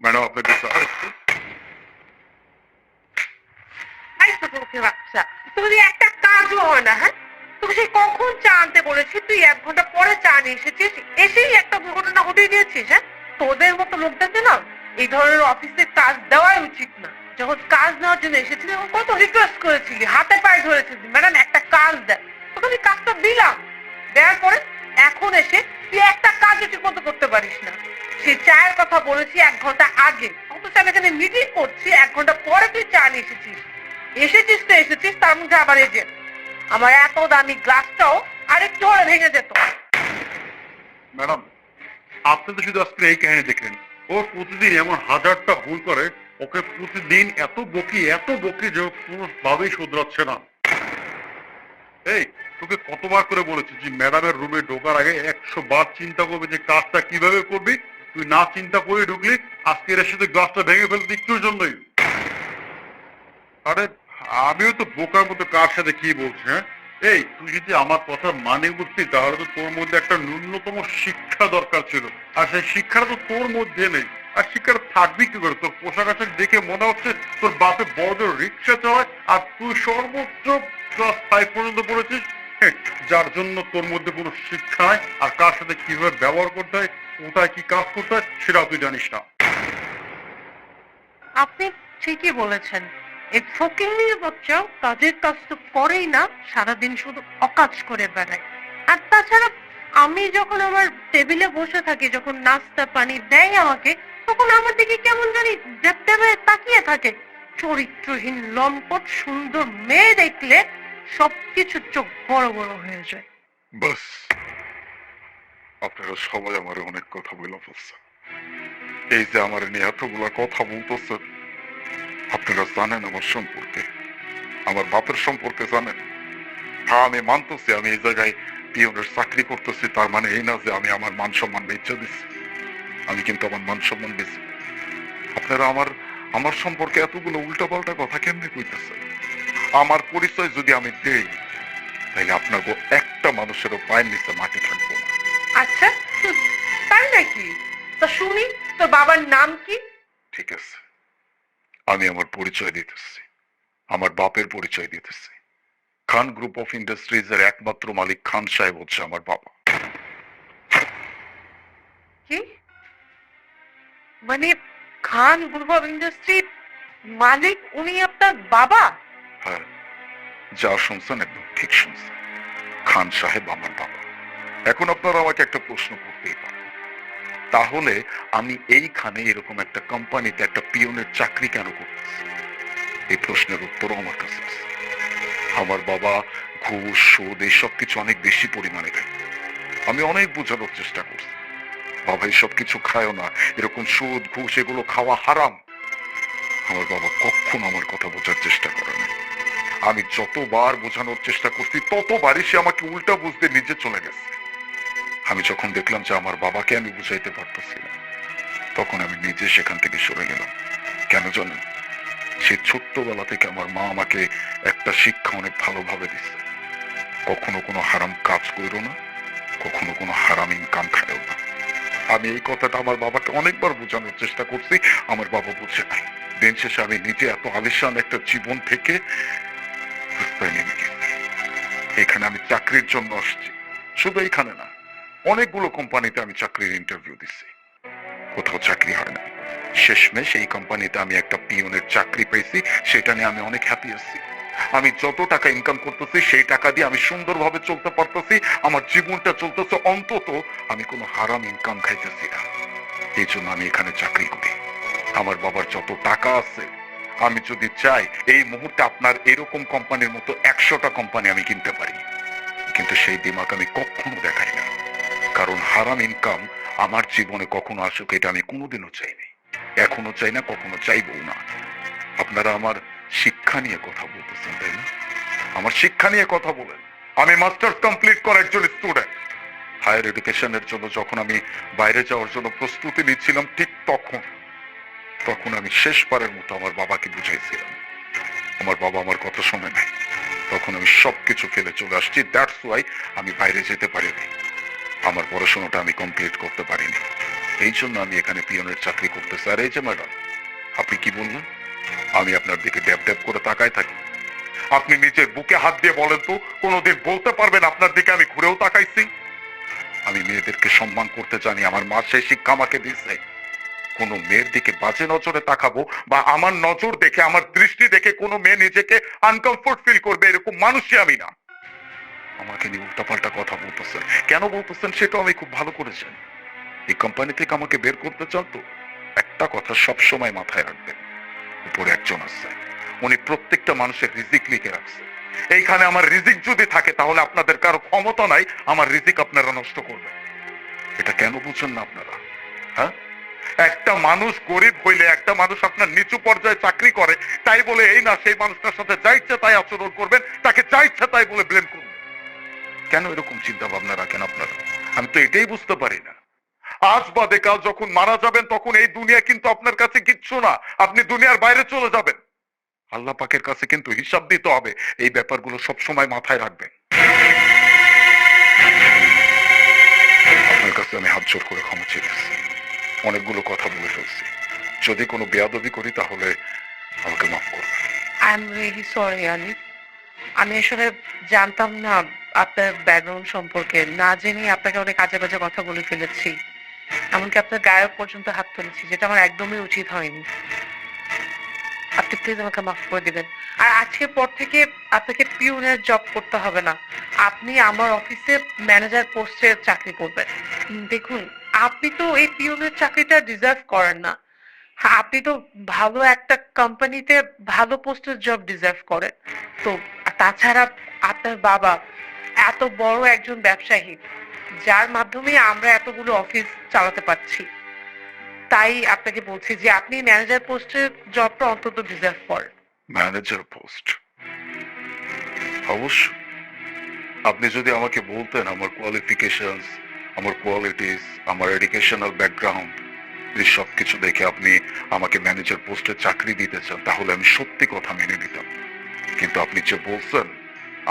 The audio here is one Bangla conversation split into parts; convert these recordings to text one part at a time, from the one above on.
ম্যাডাম মতো লোকদেরকে না এই ধরনের অফিসে কাজ দেওয়াই উচিত না যখন কাজ নেওয়ার জন্য এসেছিলি তখন কত রিকোয়েস্ট করেছিলি হাতে পায়ে ধরেছিলি ম্যাডাম একটা কাজ দেয় তোকে আমি কাজটা দিলাম দেওয়ার পরে এখন এসে তুই একটা কাজও ঠিক মতো করতে পারিস না সেই চায়ের কথা বলেছি এক ঘণ্টা আগে। অথচ আমি এখানে মিটিং করছি, এক ঘণ্টা পরে তুই চা নিয়ে এসেছিস। এসেছিস তো এসেছিস, তার মধ্যে আবার এই আমার এত দামি গ্লাসটাও আরেকটু হলে ভেঙে যেত। ম্যাডাম, আপনি তো শুধু আজকে এই কাহিনী দেখলেন। ও প্রতিদিন এমন হাজারটা ভুল করে, ওকে প্রতিদিন এত বকি এত বকি যে কোনোভাবেই শুধরাচ্ছে না। এই, তোকে কতবার করে বলেছি যে ম্যাডামের রুমে ঢোকার আগে একশো বার চিন্তা করবে যে কাজটা কীভাবে করবি তুই না চিন্তা করে ঢুকলি, আজকে এর সাথে গ্লাসটা ভেঙে ফেলতে একটুর জন্যই। আরে, আমিও তো বোকার মতো কার সাথে কি বলছি হ্যাঁ? এই, তুই যদি আমার কথা মানে বুঝতি, তাহলে তো তোর মধ্যে একটা ন্যূনতম শিক্ষা দরকার ছিল। আর সেই শিক্ষাটা তো তোর মধ্যে নেই। আর শিক্ষাটা থাকবি কি করে? তোর পোশাক আশাক দেখে মনে হচ্ছে তোর বাপে বড় রিক্সা চালায়, আর তুই সর্বোচ্চ ক্লাস ফাইভ পর্যন্ত পড়েছিস। যার জন্য তোর মধ্যে কোনো শিক্ষা নাই। আর কার সাথে কীভাবে ব্যবহার করতে হয় কোথায় কি কাজ করতে হয় সেটাও তুই জানিস না। আপনি ঠিকই বলেছেন। এই ফকিংনির বাচ্চাও কাজের কাজ তো করেই না সারাদিন শুধু অকাজ করে বেড়ায়। আর তাছাড়া আমি যখন আমার টেবিলে বসে থাকি যখন নাস্তা পানি দেয় আমাকে তখন আমার দিকে কেমন জানি দেবে তাকিয়ে থাকে। চরিত্রহীন লম্পট সুন্দর মেয়ে দেখলে সবকিছু চোখ বড় বড় হয়ে যায়। বাস। আপনারা সবাই আমার অনেক কথা বলে ফেলছেন এই যে আমার নিয়ে এতগুলা কথা বলতেছেন আপনারা জানেন আমার সম্পর্কে। আমার বাপের সম্পর্কে জানেন। হ্যাঁ আমি মানতেছি, আমি এই জায়গায় পিওনের চাকরি করতেছি, তার মানে এই না যে আমি আমার মান সম্মান বেচে দিচ্ছি আমি কিন্তু আমার মান সম্মান বেশি আপনারা আমার আমার সম্পর্কে এতগুলো উল্টাপাল্টা কথা কেমনি কইতেছেন? আমার পরিচয় যদি আমি দেই তাহলে আপনাকে একটা মানুষেরও পায়ের নিচে মাটি থাকব। আচ্ছা তাই নাকি? তা শুনি তোর বাবার নাম কি? ঠিক আছে আমি আমার পরিচয় দিতেছি আমার বাপের পরিচয় দিতেছি। খান গ্রুপ অফ ইন্ডাস্ট্রিজ এর একমাত্র মালিক খান সাহেব হচ্ছে আমার বাবা। কি? মানে খান গ্রুপ অফ ইন্ডাস্ট্রি মালিক উনি আপনার বাবা? হ্যাঁ যা শুনছেন একদম ঠিক শুনছেন। খান সাহেব আমার বাবা। এখন আপনারা আমাকে একটা প্রশ্ন করতেই পারেন। তাহলে আমি এইখানে এরকম একটা কোম্পানিতে একটা পিয়নের চাকরি কেন করতেছি? এই প্রশ্নের উত্তরও আমার কাছে আছে। আমার বাবা ঘুষ, সুদ, এইসব কিছু অনেক বেশি পরিমাণে খায়। আমি অনেক বোঝানোর চেষ্টা করছি। বাবা এইসব কিছু খায়ও না। এরকম সুদ, ঘুষ, এগুলো খাওয়া হারাম। আমার বাবা কখনো আমার কথা বোঝার চেষ্টা করে না। আমি যতবার বোঝানোর চেষ্টা করছি, ততবারই সে আমাকে উল্টা বুঝতে নিজে চলে গেছে। আমি যখন দেখলাম যে আমার বাবাকে আমি বুঝাইতে পারতেছি না তখন আমি নিজে সেখান থেকে সরে গেলাম। কেন জানেন সে ছোট্টবেলা থেকে আমার মা আমাকে একটা শিক্ষা অনেক ভালোভাবে দিচ্ছে কখনো কোনো হারাম কাজ করো না, কখনো কোনো হারাম ইনকাম খায়ও না। আমি এই কথাটা আমার বাবাকে অনেকবার বোঝানোর চেষ্টা করছি, আমার বাবা বুঝে নাই। দিন শেষে আমি নিজে এত আলিশান একটা জীবন থেকে এখানে আমি চাকরির জন্য আসছি। শুধু এখানে না অনেকগুলো কোম্পানিতে আমি চাকরির ইন্টারভিউ দিচ্ছি কোথাও চাকরি হয় না। শেষমেশ এই কোম্পানিতে আমি একটা পিয়নের চাকরি পেয়েছি সেটা নিয়ে আমি অনেক হ্যাপি আছি। আমি যত টাকা ইনকাম করতেছি, সেই টাকা দিয়ে আমি সুন্দরভাবে চলতে পারতেছি, আমার জীবনটা চলতেছে, অন্তত আমি কোনো হারাম ইনকাম খাইতেছি না। এই জন্য আমি এখানে চাকরি করি। আমার বাবার যত টাকা আছে, আমি যদি চাই, এই মুহূর্তে আপনার এরকম কোম্পানির মতো একশোটা কোম্পানি আমি কিনতে পারি। কিন্তু সেই দিমাগ আমি কখনো দেখাই না। কারণ হারাম ইনকাম আমার জীবনে কখনো আসুক, এটা আমি কোনোদিনও চাইনি। এখনও চাই না, কখনো চাইব না। আপনারা আমার শিক্ষা নিয়ে কথা বলতেছেন, তাই না? আমার শিক্ষা নিয়ে কথা বলেন। আমি মাস্টার্স কমপ্লিট করা একজন স্টুডেন্ট হায়ার এডুকেশনের জন্য যখন আমি বাইরে যাওয়ার জন্য প্রস্তুতি নিচ্ছিলাম, ঠিক তখন তখন আমি শেষবারের মতো আমার বাবাকে বুঝাইছিলাম। আমার বাবা আমার কথা শোনে নাই। তখন আমি সবকিছু ফেলে চলে আসছি দ্যাটস ওয়াই আমি বাইরে যেতে পারিনি। আমার পড়াশোনাটা আমি কমপ্লিট করতে পারিনি। এই জন্য আমি এখানে পিয়নের চাকরি করতেছি আর এই যে ম্যাডাম, আপনি কি বললেন? আমি আপনার দিকে ড্যাব ড্যাব করে তাকায় থাকি। আপনি নিজের বুকে হাত দিয়ে বলেন তো, কোনোদিন বলতে পারবেন আপনার দিকে আমি ঘুরেও তাকাইছি। আমি মেয়েদেরকে সম্মান করতে জানি, আমার মা সেই শিক্ষা আমাকে দিচ্ছে কোনো মেয়ের দিকে বাজে নজরে তাকাবো বা আমার নজর দেখে, আমার দৃষ্টি দেখে কোনো মেয়ে নিজেকে আনকমফোর্ট ফিল করবে, এরকম মানুষই আমি না। আমাকে নিয়ে উল্টাপাল্টা কথা বলতেছেন। কেন বলতেছেন সেটা আমি খুব ভালো করে জানি। এই কোম্পানি থেকে আমাকে বের করতে চান তো, একটা কথা সব সময় মাথায় রাখবেন। উপরে একজন আছে, উনি প্রত্যেকটা মানুষের রিজিক লিখে রাখছে। এইখানে আমার রিজিক যদি থাকে তাহলে আপনাদের কারও ক্ষমতা নাই, আমার রিজিক আপনারা নষ্ট করবেন। এটা কেন বুঝছেন না আপনারা? হ্যাঁ? একটা মানুষ গরিব হইলে একটা মানুষ আপনার নিচু পর্যায়ে চাকরি করে, তাই বলে এই না সেই মানুষটার সাথে যা ইচ্ছে তাই আচরণ করবেন, তাকে যা ইচ্ছা তাই বলে ব্লেম করবেন। কেন এরকম চিন্তা ভাবনা রাখেন আপনারা? আমি তো এটাই বুঝতে পারি না। আজ বাদে কাল যখন মারা যাবেন, তখন এই দুনিয়া কিন্তু আপনার কাছে কিচ্ছু না। আপনি দুনিয়ার বাইরে চলে যাবেন। আল্লাহ পাকের কাছে কিন্তু হিসাব দিতে হবে। এই ব্যাপারগুলো সব সময় মাথায় রাখবেন। আপনার কাছে আমি হাত জোর করে ক্ষমা চেয়েছি অনেকগুলো কথা বলে ফেলছি। যদি কোনো বেয়াদবি করি, তাহলে আমাকে মাফ করবেন। আই এম রিয়েলি সরি আলিফ আমি আসলে জানতাম না আপনার ব্যাকগ্রাউন্ড সম্পর্কে না জেনে আপনাকে অনেক কাজে বাজে কথা বলে ফেলেছি। এমনকি আপনার গায়ে পর্যন্ত হাত তুলেছি যেটা আমার একদমই উচিত হয়নি। আপনি প্লিজ আমাকে মাফ করে আর পর থেকে আপনাকে পিউনের জব করতে হবে না। আপনি আমার অফিসে ম্যানেজার পোস্টে চাকরি করবেন। দেখুন আপনি তো এই পিউনের চাকরিটা ডিজার্ভ করেন না। হ্যাঁ, আপনি তো ভালো একটা কোম্পানিতে ভালো পোস্টের জব ডিজার্ভ করেন। তো তাছাড়া আপনার বাবা এত বড় একজন ব্যবসায়ী, যার মাধ্যমে আমরা এতগুলো অফিস চালাতে পারছি। তাই আপনাকে বলছি যে আপনি ম্যানেজার পোস্টের জবটা অন্তত ডিজার্ভ করেন। ম্যানেজার পোস্ট অবশ্য। আপনি যদি আমাকে বলতেন আমার কোয়ালিফিকেশনস আমার কোয়ালিটিস আমার এডুকেশনাল ব্যাকগ্রাউন্ড এই সব কিছু দেখে আপনি আমাকে ম্যানেজার পোস্টে চাকরি দিতে চান, তাহলে আমি সত্যি কথা মেনে নিতাম। কিন্তু আপনি যে বলছেন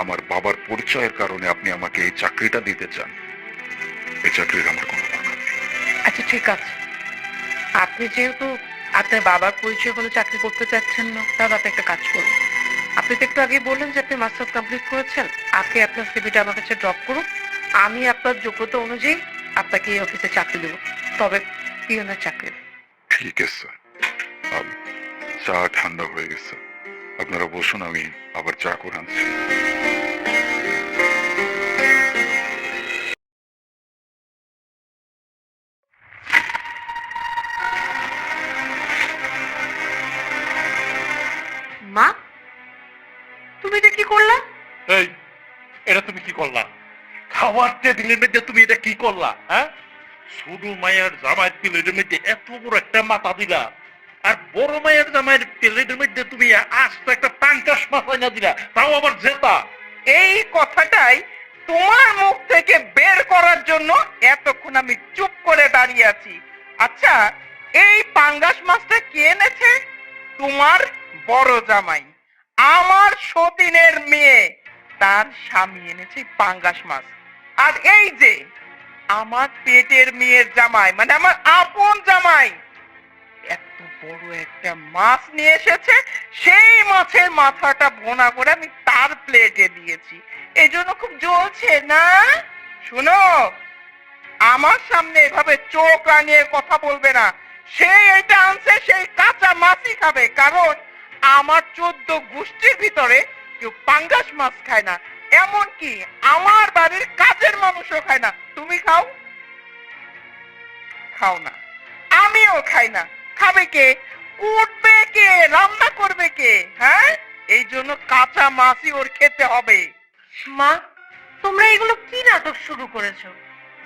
আমার বাবার পরিচয়ের কারণে আপনি আমাকে এই চাকরিটা দিতে চান। এই চাকরির আমার কোনো দরকার নেই। আচ্ছা ঠিক আছে। আপনি যেহেতু আপনার বাবার পরিচয় বলে চাকরি করতে চাচ্ছেন না তাহলে আপনি একটা কাজ করুন। আপনি তো একটু আগে বললেন যে আপনি মাস্টার কমপ্লিট করেছেন। আপনি আপনার সিভিটা আমার কাছে ড্রপ করুন। আমি আপনার যোগ্যতা অনুযায়ী আপনাকে এই অফিসে চাকরি দেবো। তবে পিওনের চাকরি। ঠিক আছে আম, চা ঠান্ডা হয়ে গেছে। আপনারা বসুন আমি আবার চা করে আনছি। মা তুমি এটা কি করলা? এই এটা তুমি কি করলা? খাওয়ার টেবিলের মধ্যে তুমি এটা কি করলা হ্যাঁ? ছোট মায়ের জামাইয়ের প্লেটের মধ্যে এত বড় একটা মাথা দিলা। আর বড় মায়ের জামাইয়ের প্লেটের মধ্যে তুমি আস্ত একটা পাঙ্কাশ না দিলা, তাও আবার জেতা। এই কথাটাই তোমার মুখ থেকে বের করার জন্য এতক্ষণ আমি চুপ করে দাঁড়িয়ে আছি। আচ্ছা এই পাঙ্গাস মাছটা কে এনেছে? তোমার বড় জামাই, আমার সতীনের মেয়ে। তার স্বামী এনেছে পাঙ্গাস মাছ। আর এই যে, আমার পেটের মেয়ের জামাই মানে আমার আপন জামাই। এত বড় একটা মাছ নিয়ে এসেছে, সেই মাছের মাথাটা ভোনা করে আমি তার প্লেটে দিয়েছি। এই খুব জ্বলছে, না? শুনো, আমার সামনে এভাবে চোখ রাঙিয়ে কথা বলবে না। সেই এটা আনছে, সেই কাঁচা মাছই খাবে। কারণ আমার চোদ্দ গোষ্ঠীর ভিতরে কেউ পাঙ্গাস মাছ খায় না। এমনকি আমার বাড়ির কাজের মানুষও খায় না। তুমি খাও? খাও না। আমিও খাই না। খাবে কে? কুটবে কে? রান্না করবে কে? হ্যাঁ? এই জন্য কাঁচা মাছই ওর খেতে হবে। মা তোমরা এগুলো কি নাটক শুরু করেছ?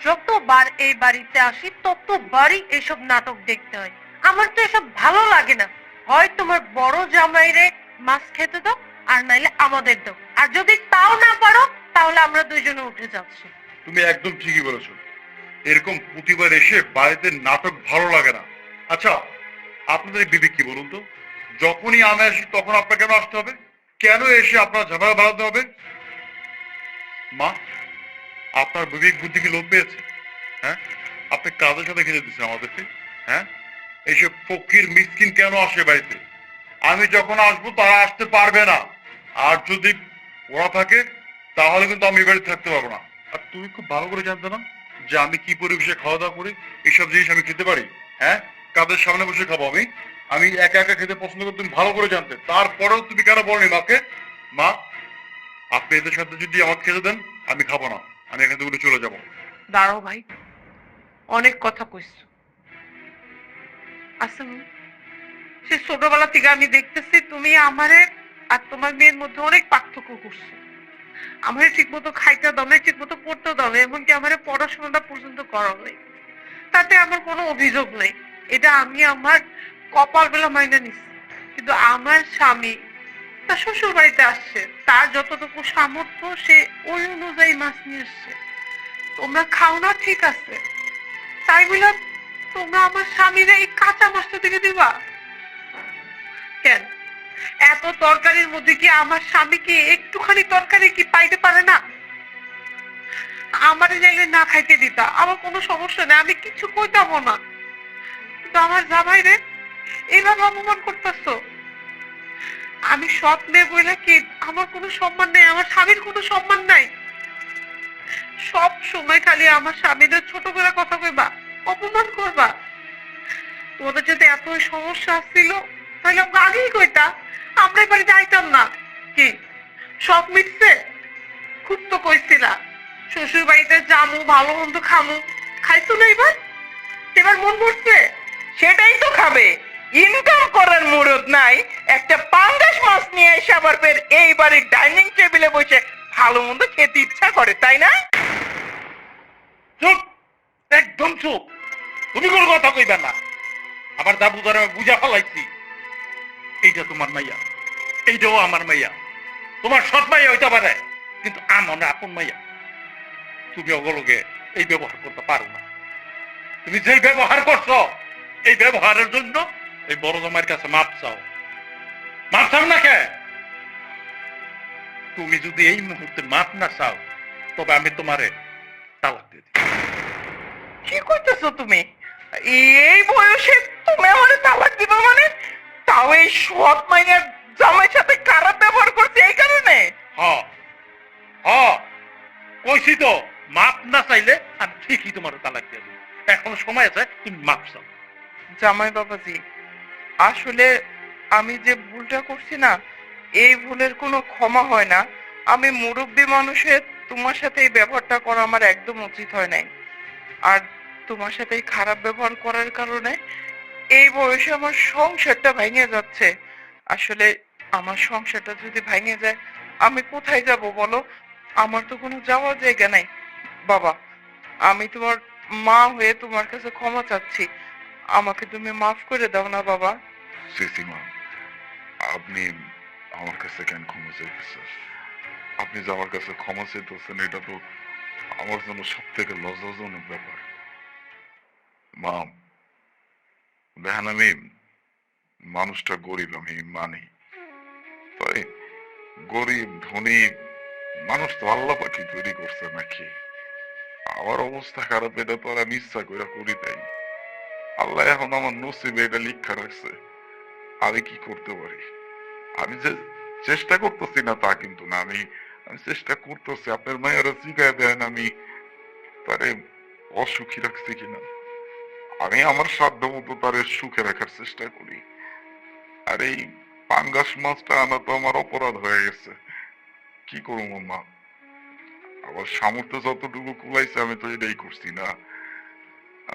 যতবার এই বাড়িতে আসি ততবারই এসব নাটক দেখতে হয়। আমার তো এসব ভালো লাগে না। হয় তোমার বড় জামাইরে মাছ খেতে দাও আর নাইলে আমাদের দাও। আর যদি তাও না পারো তাহলে আমরা দুইজনে উঠে যাচ্ছি। তুমি একদম ঠিকই বলেছ। এরকম প্রতিবার এসে বাড়িতে নাটক ভালো লাগে না। আচ্ছা আপনাদের বিবেক কি বলুন তো? যখনই আমি আসি, তখন আপনাকে কেন আসতে হবে? কেন এসে আপনার ঝামেলা বাড়াতে হবে? মা, আপনার বিবেক বুদ্ধি কি লোপ পেয়েছে? হ্যাঁ? আপনি কাদের সাথে খেতে দিচ্ছেন আমাদেরকে? হ্যাঁ? এইসব ফকির, মিসকিন কেন আসে বাড়িতে? আমি যখন আসব, তারা আসতে পারবে না। আর যদি ওরা থাকে, তাহলে কিন্তু আমি বাড়িতে থাকতে পারব না। আর তুমি খুব ভালো করে জানতে না যে আমি কি পরিবেশে খাওয়া দাওয়া করি এইসব জিনিস আমি খেতে পারি। হ্যাঁ? কাদের সামনে বসে খাব আমি? আমি একা একা খেতে পছন্দ করি তুমি ভালো করে জানতে। তারপরেও তুমি কেন বলনি মাকে? মা, আপনি এদের সাথে যদি আমাকে খেতে দেন, আমি খাব না। আমি এখান থেকে চলে যাব। দাঁড়াও ভাই, অনেক কথা আসুন। সে ছোটবেলা থেকে আমি দেখতেছি তুমি আমারে আর তোমার মেয়ের মধ্যে অনেক পার্থক্য করছ। আমারে ঠিক মতো খাইতে দাও না ঠিক মতো পড়তে দাও এমনকি আমারে পড়াশোনাটা পর্যন্ত করাও নেই। তাতে আমার কোনো অভিযোগ নেই। এটা আমি আমার কপাল বেলা মাইনে নিচ্ছি কিন্তু আমার স্বামী তার শ্বশুর বাড়িতে আসছে। তার যতটুকু সামর্থ্য, সে ওই অনুযায়ী মাছ নিয়ে এসছে। তোমরা খাও না, ঠিক আছে। তাই বলে তোমরা আমার স্বামীর এই কাঁচা মাছটা থেকে দিবা? কেন? এত তরকারির মধ্যে কি আমার স্বামীকে একটুখানি তরকারি কি পাইতে পারে না? আমার চাইলে না খাইতে দিতা, আমার কোনো সমস্যা নেই, আমি কিছু কইতামও না। কিন্তু আমার জামাই রে এইভাবে অপমান করতেছো। আমি সৎ মেয়ে বইলা কি, আমার কোনো সম্মান নেই, আমার স্বামীর কোনো সম্মান নাই। সব সময় খালি আমার স্বামীদের ছোট করে কথা কইবা, অপমান করবা। তোমাদের যদি এত সমস্যা ছিল, তাহলে আমাকে আগেই কইতা, আমরা এবারে যাইতাম না। কি, সব মিটছে? খুব তো কইছিলা শ্বশুর বাড়িতে জামু ভালো মন্দ খামু, খাইছো না এবার? এবার মন পড়ছে সেটাই তো খাবে। ইনকাম করার মুরদ নাই। একটা পাঙ্গাস মাছ নিয়ে এসে আবার ফের এই বাড়ির ডাইনিং টেবিলে বসে ভালো মন্দ খেতে ইচ্ছা করে, তাই না? চুপ! একদম চুপ! তুমি কোনো কথা কইবে না। আমার দাবু ধরে বুঝা ফেলাইছি। এইটা তোমার মাইয়া। এইটাও আমার মাইয়া। তোমার সৎ মাইয়া হইতে পারে, কিন্তু আমার আপন মাইয়া। তুমি ওগুলোকে এই ব্যবহার করতে পারো না। তুমি যেই ব্যবহার করছ এই ব্যবহারের জন্য এই বড় জমার কাছে মাপ চাও। মাপ চাও না কে? তুমি যদি এই মুহূর্তে মাপ না চাও, তবে আমি তোমারে তালাক দিয়ে দিই কি করতেছো তুমি? এই বয়সে তুমি তালাক দিবা মানে? তাও এই সৎ মাইয়ার জামাইয়ের সাথে খারাপ ব্যবহার করছে এই কারণে? হ হ, কইছি তো, মাপ না চাইলে আমি ঠিকই তোমার তালাক দিয়ে দেবো। এখনও সময় আছে, তুমি মাপ চাও। জামাই বাবাজি, আসলে আমি যে ভুলটা করছি না, এই ভুলের কোনো ক্ষমা হয় না। আমি মুরব্বী মানুষের তোমার সাথে এই ব্যবহারটা করা আমার একদম উচিত হয় নাই। আর তোমার সাথে এই খারাপ ব্যবহার করার কারণে এই বয়সে আমার সংসারটা ভেঙে যাচ্ছে। আসলে আমার সংসারটা যদি ভেঙে যায়, আমি কোথায় যাব বলো? আমার তো কোনো যাওয়ার জায়গা নাই। বাবা, আমি তোমার মা হয়ে তোমার কাছে ক্ষমা চাচ্ছি। আমাকে তুমি মাফ করে দাও না, বাবা। সিসিমা আপনি আমার কাছে কেন ক্ষমা চাইতেছেন? আপনি যে আমার কাছে ক্ষমা চাইতেছেন, এটা তো আমার জন্য সব থেকে লজ্জাজনক ব্যাপার। মা, দেখেন আমি মানুষটা গরিব, আমি মানি। তাই গরিব, ধনী মানুষ তো আল্লাহ পাখি তৈরি করছে নাকি? আমার অবস্থা খারাপ, এটা তো আর আমি ইচ্ছা করে করি তাই আল্লাহ এখন আমার নসিবে এটা লিখা রাখছে আমি কি করতে পারি? আমি যে চেষ্টা করতেছি না তা কিন্তু না। আমি আমি চেষ্টা করতেছি, আপনার মায়েরা জিগায় দেন আমি তারে অসুখী রাখছি কিনা। আমি আমার সাধ্য মতো তারে সুখে রাখার চেষ্টা করি। আর এই পাঙ্গাস মাছটা আনা তো আমার অপরাধ হয়ে গেছে। কি করব মা? আমার সামর্থ্য যতটুকু কুলাইছে আমি তো এটাই করছি না।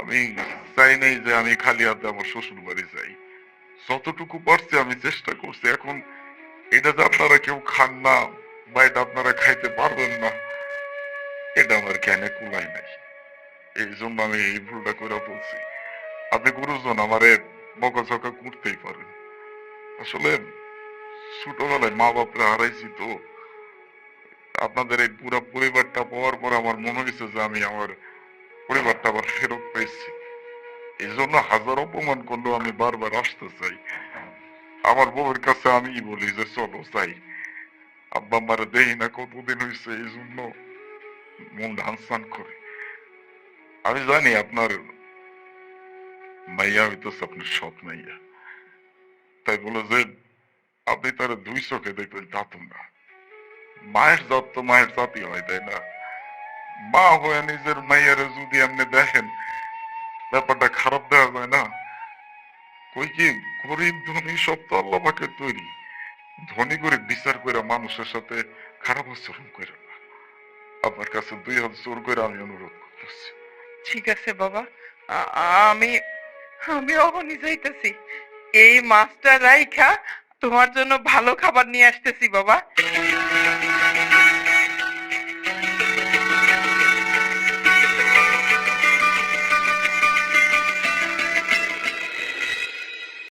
আমি চাই নাই যে আমি খালি হাতে আমার শ্বশুর বাড়ি যাই। যতটুকু পারছি আমি চেষ্টা করছি। এখন এটা যে আপনারা কেউ খান না বা এটা আপনারা খাইতে পারবেন না, এটা আমার জ্ঞানে কুলাই নাই। এই জন্য আমি এই ভুলটা করে বলছি। আপনি গুরুজন, আমারে বকাঝকা করতেই পারেন। আসলে ছোটবেলায় মা বাপরা হারাইছি তো, আপনাদের এই পুরা পরিবারটা পাওয়ার পর আমার মনে হয়েছে যে আমি আমার পরিবারটা আবার ফেরত পেয়েছি এই জন্য হাজার অপমান করলেও আমি বারবার আসতে চাই। আমার বউয়ের কাছে আমি বলি যে, চলো চাই আব্বা মারা দেই না, কতদিন হয়েছে এই জন্য মন হানসান করে। আমি জানি আপনার মাইয়া হইতেছে আপনার সৎ মাইয়া। তাই বলে যে, আপনি তার দুই চোখে দেখবেন তো না। মায়ের জাত তো মায়ের জাতি হয়, তাই না? মা হয়ে নিজের মাইয়ারে যদি এমনি দেখেন, ব্যাপারটা খারাপ দেওয়া যায় না। কই কি গরিব ধনী সব তো আল্লাহ পাকে তৈরি। ধনী করে বিচার করে মানুষের সাথে খারাপ আচরণ করে আপনার কাছে দুই হাত জোর করে আমি অনুরোধ করতেছি। ঠিক আছে বাবা আমি আমি অহনি যাইতেছি। এই মাছটা রাইখা, তোমার জন্য ভালো খাবার নিয়ে আসতেছি বাবা।